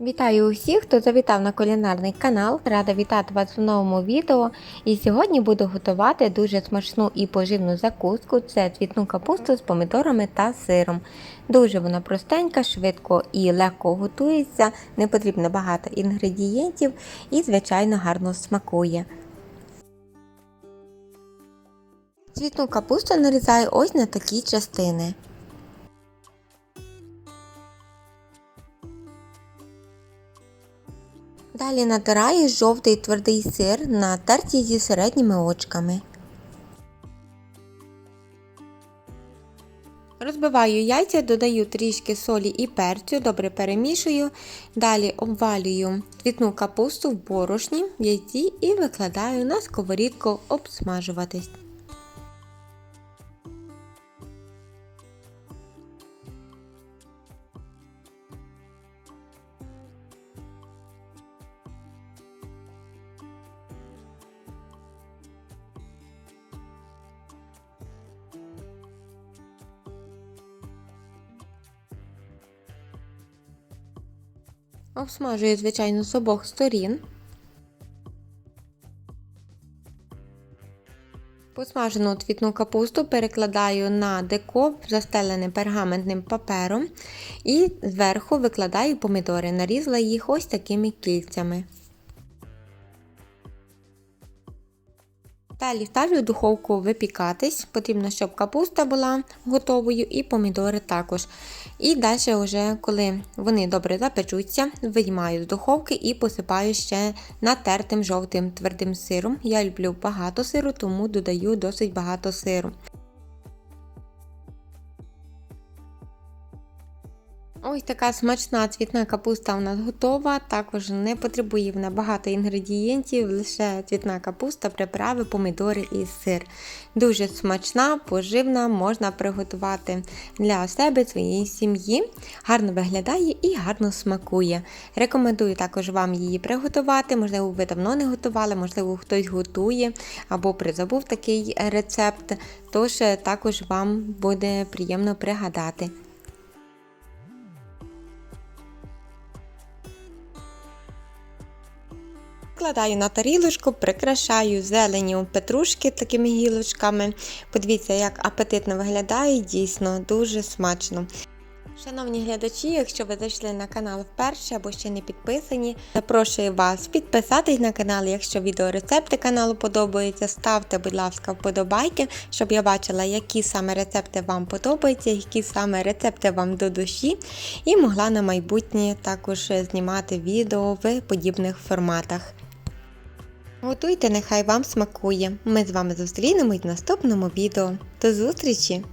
Вітаю усіх, хто завітав на кулінарний канал. Рада вітати вас в новому відео. І сьогодні буду готувати дуже смачну і поживну закуску. Це цвітну капусту з помідорами та сиром. Дуже вона простенька, швидко і легко готується, не потрібно багато інгредієнтів і, звичайно, гарно смакує. Цвітну капусту нарізаю ось на такі частини. Далі натираю жовтий твердий сир на терті зі середніми очками. Розбиваю яйця, додаю трішки солі і перцю, добре перемішую. Далі обвалюю цвітну капусту в борошні, яйці і викладаю на сковорідку обсмажуватись. Обсмажую, звичайно, з обох сторін. Посмажену цвітну капусту перекладаю на деко, застелене пергаментним папером, і зверху викладаю помідори. Нарізала їх ось такими кільцями. Далі ставлю в духовку випікатись. Потрібно, щоб капуста була готовою і помідори також. І далі, вже, коли вони добре запечуться, виймаю з духовки і посипаю ще натертим жовтим твердим сиром. Я люблю багато сиру, тому додаю досить багато сиру. Ось така смачна цвітна капуста у нас готова. Також не потребує вона багато інгредієнтів, лише цвітна капуста, приправи, помідори і сир. Дуже смачна, поживна, можна приготувати для себе, своєї сім'ї. Гарно виглядає і гарно смакує. Рекомендую також вам її приготувати. Можливо, ви давно не готували, можливо, хтось готує або призабув такий рецепт. Тож також вам буде приємно пригадати. Вкладаю на тарілочку, прикрашаю зеленю петрушки такими гілочками. Подивіться, як апетитно виглядає, дійсно дуже смачно. Шановні глядачі, якщо ви зайшли на канал вперше або ще не підписані, запрошую вас підписатись на канал. Якщо відеорецепти каналу подобаються, ставте, будь ласка, вподобайки, щоб я бачила, які саме рецепти вам подобаються, які саме рецепти вам до душі, і могла на майбутнє також знімати відео в подібних форматах. Готуйте, нехай вам смакує. Ми з вами зустрінемось в наступному відео. До зустрічі!